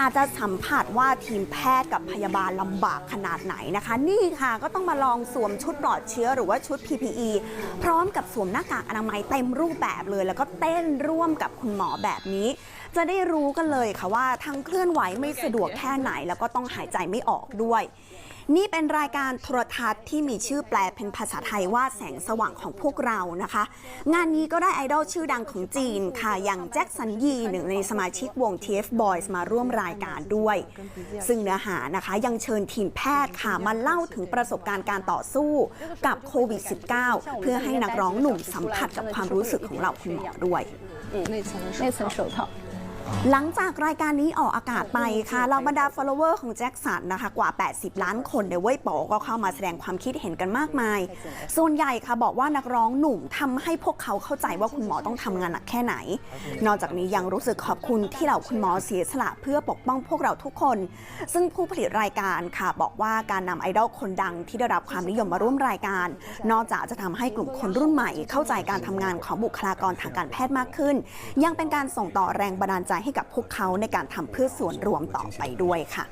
อาจจะสัมผัสว่าทีมแพทย์กับพยาบาลลำบากขนาดไหนนะคะ นี่ค่ะก็ต้องมาลองสวมชุดปลอดเชื้อหรือว่าชุด PPE พร้อมกับสวมหน้ากากอนามัยเต็มรูปแบบเลย แล้วก็เต้นร่วมกับคุณหมอแบบนี้ จะได้รู้กันเลยค่ะว่าทั้งเคลื่อนไหวไม่สะดวกแค่ไหน แล้วก็ต้องหายใจไม่ออกด้วย นี่เป็นรายการโทรทัศน์ที่มีชื่อแปลเป็นภาษาไทยว่าแสงสว่างของพวกเรานะคะ งานนี้ก็ได้ไอดอลชื่อดังของจีนค่ะ อย่างแจ็คสันยีหนึ่งในสมาชิกวง TF Boys มาร่วมรายการด้วย ซึ่งเนื้อหานะคะยังเชิญทีมแพทย์ค่ะมาเล่าถึงประสบการณ์การต่อสู้กับโควิด -19 เพื่อให้นักร้องหนุ่มสัมผัสกับความรู้สึกของเราคุณหมอด้วย 那层手套。 หลังจากรายการนี้ออกอากาศไปค่ะเราบรรดา follower ของแจ็คสันนะคะกว่า 80 ล้านคนในเว่ยโปอก็เข้ามาแสดงความคิดเห็นกันมากมาย ส่วนใหญ่ค่ะบอกว่านักร้องหนุ่มทำให้พวกเขาเข้าใจว่าคุณหมอต้องทำงานหนักแค่ไหน นอกจากนี้ยังรู้สึกขอบคุณที่เหล่าคุณหมอเสียสละเพื่อปกป้องพวกเราทุกคน ซึ่งผู้ผลิตรายการค่ะบอกว่าการนำไอดอลคนดังที่ได้รับความนิยมมาร่วมรายการ นอกจากจะทำให้กลุ่มคนรุ่นใหม่ เข้าใจการทำงานของบุคลากรทางการแพทย์มากขึ้น ยังเป็นการส่งต่อแรงบันดาลใจให้กับพวกเขาในการทำเพื่อส่วนรวมต่อไปด้วยค่ะ